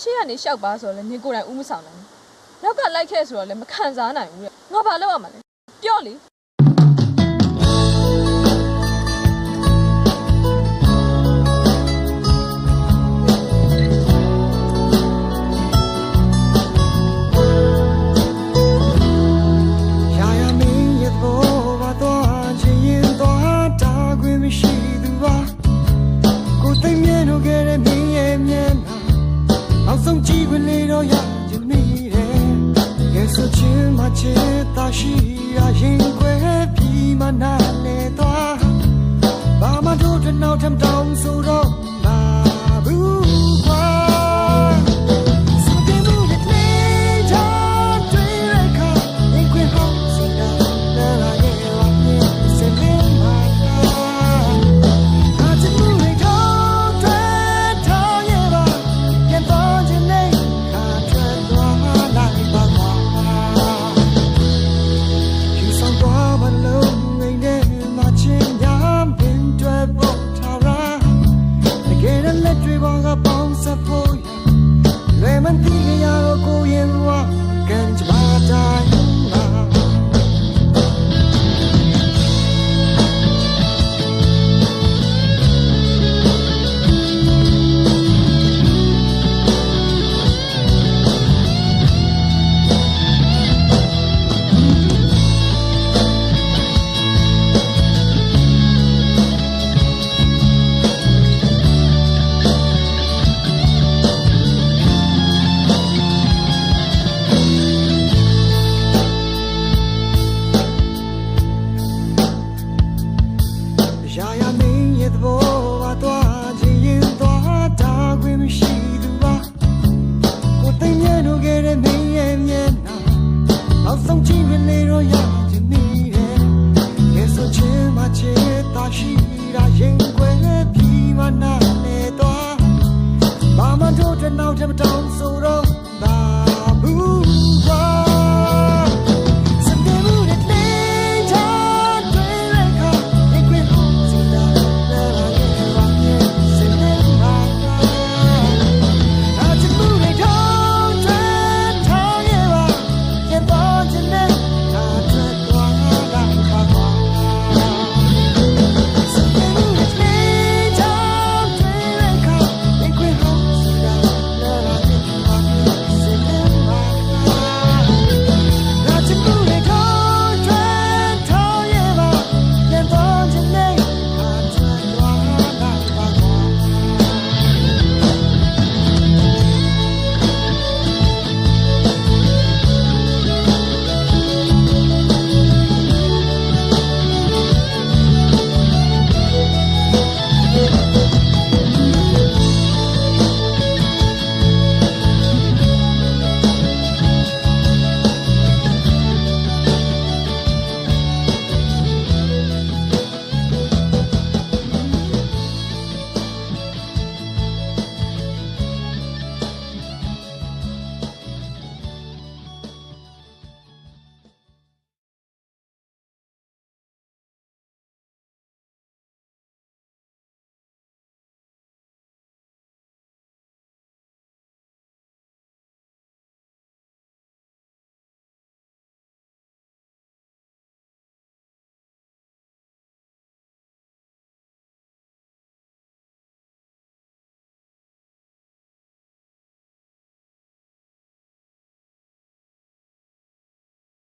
ရှေ့ကနေလျှောက်ပါဆိုတော့လည်းနင်ကိုယ်တိုင်ဥမဆောင်နိုင်ဘူးနောက်ကလိုက်ခဲ့ဆိုတော့လည်းမခံစားနိုင်ဘူးတဲ့ငါဘာလုပ်ရမှာလဲပြော့လေ 那个孤烟望更长。